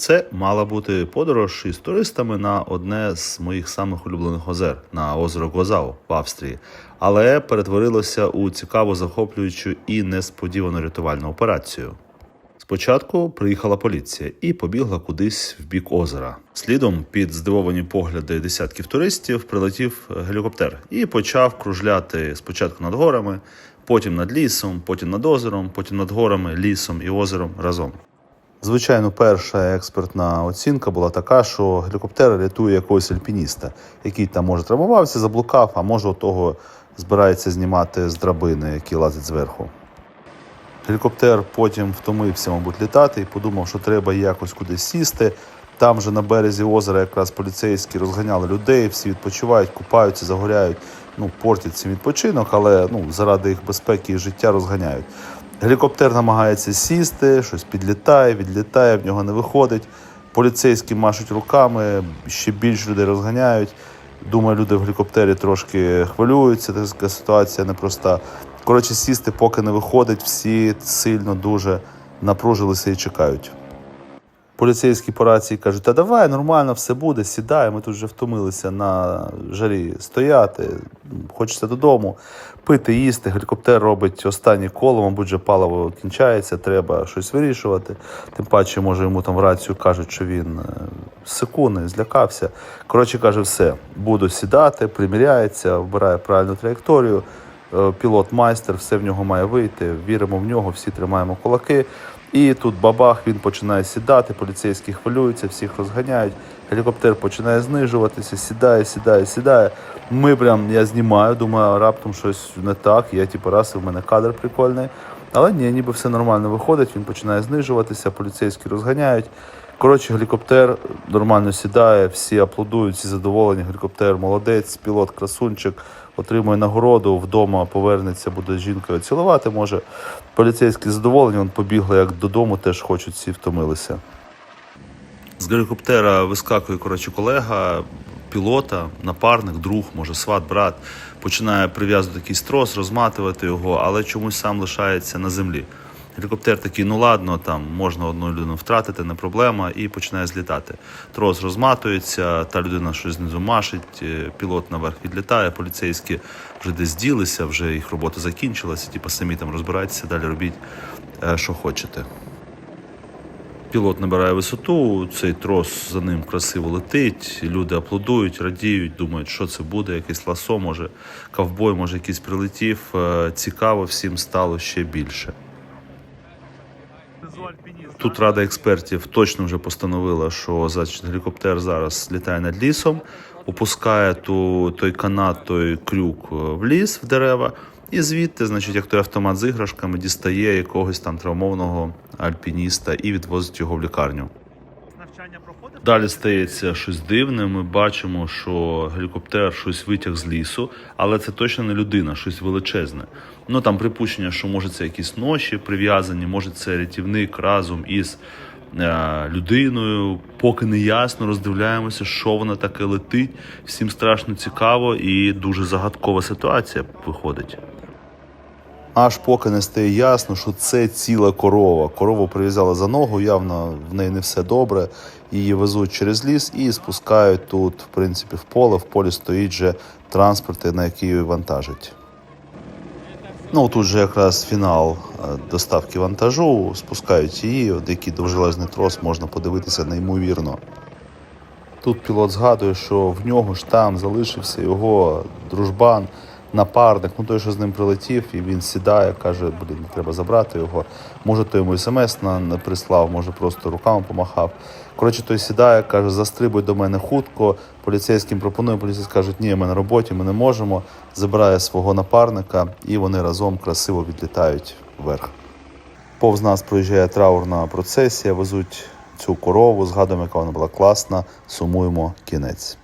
Це мала бути подорож із туристами на одне з моїх самих улюблених озер на озеро Гозау в Австрії, але перетворилося у цікаву, захоплюючу і несподівану рятувальну операцію. Спочатку приїхала поліція і побігла кудись в бік озера. Слідом під здивовані погляди десятків туристів прилетів гелікоптер і почав кружляти спочатку над горами, потім над лісом, потім над озером, потім над горами, лісом і озером разом. Звичайно, перша експертна оцінка була така, що гелікоптер рятує якогось альпініста, який там може травмувався, заблукав, а може того збирається знімати з драбини, який лазить зверху. Гелікоптер потім втомився, мабуть, літати і подумав, що треба якось кудись сісти. Там же на березі озера якраз поліцейські розганяли людей, всі відпочивають, купаються, загоряють, ну, портять цим відпочинок, але ну, заради їх безпеки і життя розганяють. Гелікоптер намагається сісти, щось підлітає, відлітає, в нього не виходить. Поліцейські машуть руками, ще більше людей розганяють. Думаю, люди в гелікоптері трошки хвилюються, така ситуація непроста. Коротше, сісти поки не виходить, всі сильно дуже напружилися і чекають. Поліцейські по рації кажуть, та давай, нормально, все буде, сідай, ми тут вже втомилися на жарі стояти, хочеться додому, пити, їсти. Гелікоптер робить останнє коло, мабуть, вже паливо кінчається, треба щось вирішувати. Тим паче, може, йому там в рацію кажуть, що він е, секунди, злякався. Коротше, каже, все, буду сідати, приміряється, вбирає правильну траєкторію. Е, Пілот майстер, все в нього має вийти. Віримо в нього, всі тримаємо кулаки. І тут бабах, він починає сідати, поліцейські хвилюються, всіх розганяють. Гелікоптер починає знижуватися, сідає, сідає, сідає. Ми прям я знімаю, думаю, раптом щось не так. Я типу раз, і в мене кадр прикольний. Але ні, ніби все нормально виходить, він починає знижуватися, поліцейські розганяють. Коротше, гелікоптер нормально сідає, всі аплодують, всі задоволені. Гелікоптер молодець, пілот красунчик, отримує нагороду, вдома повернеться, буде жінкою цілувати. Може, поліцейські задоволені, він побігли як додому, теж хочуть, всі втомилися. З гелікоптера вискакує коротше, колега, пілота, напарник, друг, може, сват, брат, починає прив'язувати якийсь трос, розматувати його, але чомусь сам лишається на землі. Гелікоптер такий, ну ладно, там можна одну людину втратити, не проблема, і починає злітати. Трос розматується, та людина щось знизу машить, е, пілот наверх відлітає, поліцейські вже десь ділися, вже їх робота закінчилася, типу самі там розбирайтеся, далі робіть, е, що хочете. Пілот набирає висоту, цей трос за ним красиво летить, люди аплодують, радіють, думають, що це буде, якесь ласо, може, ковбой, може, якийсь прилетів. Е, Цікаво всім стало ще більше. Тут рада експертів точно вже постановила, що значить, гелікоптер зараз літає над лісом, опускає ту, той канат, той крюк е, в ліс, в дерева, і звідти, значить, як той автомат з іграшками, дістає якогось там травмованого альпініста і відвозить його в лікарню. Далі стається щось дивне. Ми бачимо, що гелікоптер щось витяг з лісу, але це точно не людина, щось величезне. Ну там припущення, що може це якісь ноші прив'язані, може це рятівник разом із е, людиною. Поки не ясно, роздивляємося, що вона таке летить. Всім страшно цікаво і дуже загадкова ситуація виходить. Аж поки не стає ясно, що це ціла корова. Корову прив'язали за ногу, явно в неї не все добре. Її везуть через ліс і спускають тут, в принципі, в поле. В полі стоїть же транспорти, на які її вантажать. Ну, тут же якраз фінал е, доставки вантажу, спускають її, який довжелезний трос можна подивитися неймовірно. Тут пілот згадує, що в нього ж там залишився його дружбан, напарник, ну той, що з ним прилетів, і він сідає, каже, блін, треба забрати його. Може, той йому смс не прислав, може просто руками помахав. Коротше, той сідає, каже, застрибуй до мене хутко. Поліцейським пропонує, поліцейські кажуть, ні, ми на роботі, ми не можемо. Забирає свого напарника, і вони разом красиво відлітають вверх. Повз нас проїжджає траурна процесія, везуть цю корову, згадуємо, яка вона була класна, сумуємо кінець.